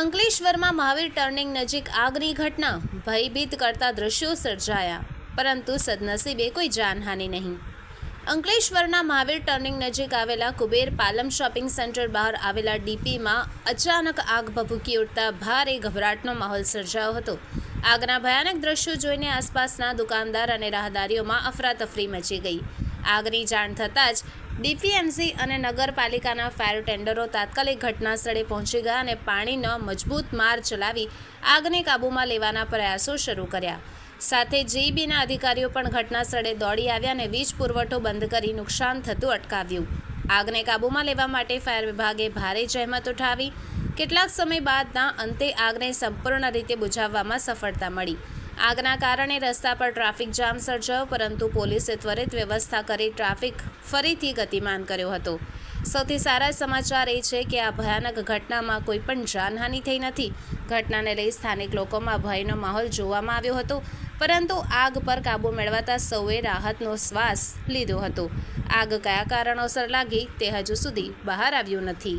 અંકલેશ્વરમાં મહાવીર ટર્નિંગ નજીક આગની ઘટના. ભયભીત કરતા દ્રશ્યો સર્જાયા, પરંતુ સદનસીબે કોઈ જાનહાનિ નહીં. અંકલેશ્વરના મહાવીર ટર્નિંગ નજીક આવેલા કુબેર પાલમ શોપિંગ સેન્ટર બહાર આવેલા ડીપીમાં અચાનક આગ ભભૂકી ઉઠતા ભારે ગભરાટનો માહોલ સર્જાયો હતો. આગના ભયાનક દ્રશ્યો જોઈને આસપાસના દુકાનદાર અને રાહદારીઓમાં અફરાતફરી મચી ગઈ. આગની જાણ થતાં જ ડીપીએમસી અને નગરપાલિકાના ફાયર ટેન્ડરો તાત્કાલિક ઘટના સ્થળે પહોંચી ગયા અને પાણીનો મજબૂત માર ચલાવી આગને કાબૂમાં લેવાના પ્રયાસો શરૂ કર્યા. સાથે જીઈબીના અધિકારીઓ પણ ઘટના સ્થળે દોડી આવ્યા અને વીજ પુરવઠો બંધ કરી નુકસાન થતું અટકાવ્યું. આગને કાબૂમાં લેવા માટે ફાયર વિભાગે ભારે જહેમત ઉઠાવી. કેટલાક સમય બાદના અંતે આગને સંપૂર્ણ રીતે બુઝાવવામાં સફળતા મળી. આગના કારણે રસ્તા પર ટ્રાફિક જામ સર્જાયો, પરંતુ પોલીસે ત્વરિત વ્યવસ્થા કરી ટ્રાફિક ફરીથી ગતિમાન કર્યો હતો. સૌથી સારા સમાચાર એ છે કે આ ભયાનક ઘટનામાં કોઈ પણ જાનહાનિ થઈ નથી. ઘટનાને લઈ સ્થાનિક લોકોમાં ભયનો માહોલ જોવામાં આવ્યો હતો, પરંતુ આગ પર કાબૂ મેળવાતા સૌએ રાહતનો શ્વાસ લીધો હતો. આગ કયા કારણોસર લાગી તે હજુ સુધી બહાર આવ્યું નથી.